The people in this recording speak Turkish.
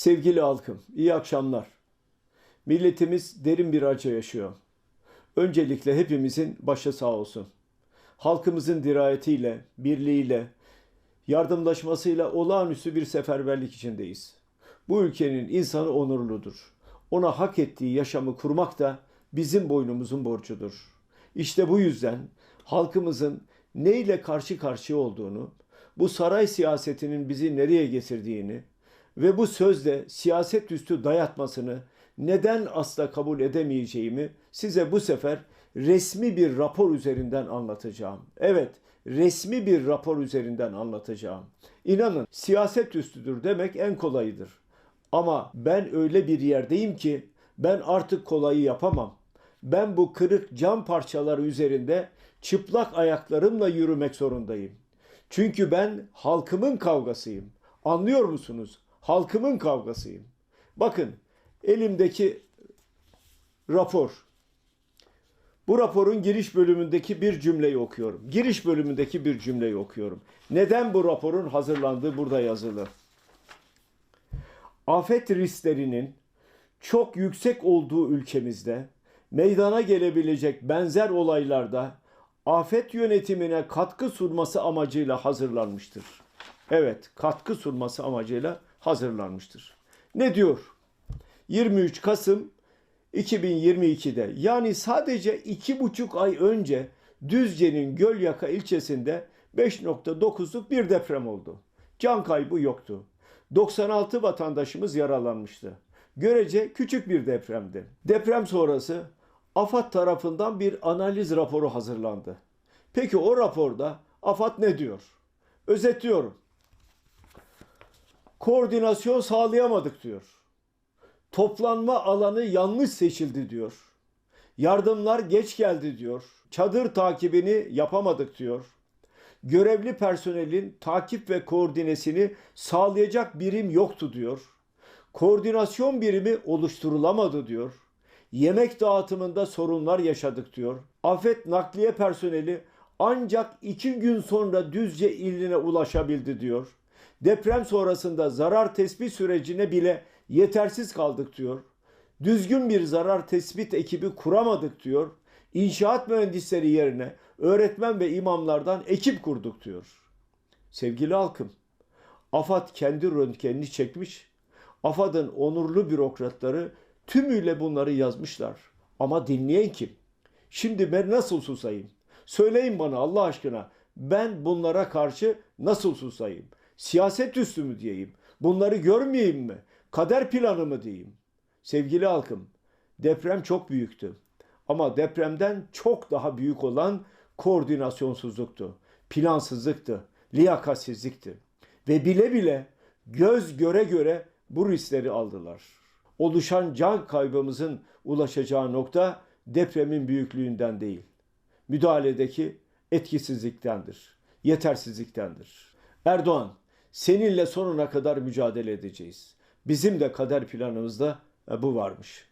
Sevgili halkım, iyi akşamlar. Milletimiz derin bir acı yaşıyor. Öncelikle hepimizin başı sağ olsun. Halkımızın dirayetiyle, birliğiyle, yardımlaşmasıyla olağanüstü bir seferberlik içindeyiz. Bu ülkenin insanı onurludur. Ona hak ettiği yaşamı kurmak da bizim boynumuzun borcudur. İşte bu yüzden halkımızın neyle karşı karşıya olduğunu, bu saray siyasetinin bizi nereye getirdiğini ve bu sözle siyaset üstü dayatmasını neden asla kabul edemeyeceğimi size bu sefer resmi bir rapor üzerinden anlatacağım. Evet, resmi bir rapor üzerinden anlatacağım. İnanın siyaset üstüdür demek en kolayıdır. Ama ben öyle bir yerdeyim ki ben artık kolayı yapamam. Ben bu kırık cam parçaları üzerinde çıplak ayaklarımla yürümek zorundayım. Çünkü ben halkımın kavgasıyım. Anlıyor musunuz? Halkımın kavgasıyım. Bakın elimdeki rapor. Bu raporun giriş bölümündeki bir cümleyi okuyorum. Giriş bölümündeki bir cümleyi okuyorum. Neden bu raporun hazırlandığı burada yazılı. Afet risklerinin çok yüksek olduğu ülkemizde meydana gelebilecek benzer olaylarda afet yönetimine katkı sunması amacıyla hazırlanmıştır. Evet, katkı sunması amacıyla hazırlanmıştır. Ne diyor? 23 Kasım 2022'de yani sadece iki buçuk ay önce Düzce'nin Gölyaka ilçesinde 5.9'luk bir deprem oldu. Can kaybı yoktu. 96 vatandaşımız yaralanmıştı. Görece küçük bir depremdi. Deprem sonrası AFAD tarafından bir analiz raporu hazırlandı. Peki o raporda AFAD ne diyor? Özetliyorum. Koordinasyon sağlayamadık diyor. Toplanma alanı yanlış seçildi diyor. Yardımlar geç geldi diyor. Çadır takibini yapamadık diyor. Görevli personelin takip ve koordinesini sağlayacak birim yoktu diyor. Koordinasyon birimi oluşturulamadı diyor. Yemek dağıtımında sorunlar yaşadık diyor. Afet nakliye personeli ancak iki gün sonra Düzce iline ulaşabildi diyor. Deprem sonrasında zarar tespit sürecine bile yetersiz kaldık diyor. Düzgün bir zarar tespit ekibi kuramadık diyor. İnşaat mühendisleri yerine öğretmen ve imamlardan ekip kurduk diyor. Sevgili halkım, AFAD kendi röntgenini çekmiş. AFAD'ın onurlu bürokratları tümüyle bunları yazmışlar. Ama dinleyen kim? Şimdi ben nasıl susayım? Söyleyin bana Allah aşkına. Ben bunlara karşı nasıl susayım? Siyaset üstü mü diyeyim? Bunları görmeyeyim mi? Kader planı mı diyeyim? Sevgili halkım, deprem çok büyüktü. Ama depremden çok daha büyük olan koordinasyonsuzluktu, plansızlıktı, liyakatsizlikti. Ve bile bile göz göre göre bu riskleri aldılar. Oluşan can kaybımızın ulaşacağı nokta depremin büyüklüğünden değil, müdahaledeki etkisizliktendir, yetersizliktendir. Erdoğan, seninle sonuna kadar mücadele edeceğiz. Bizim de kader planımızda bu varmış.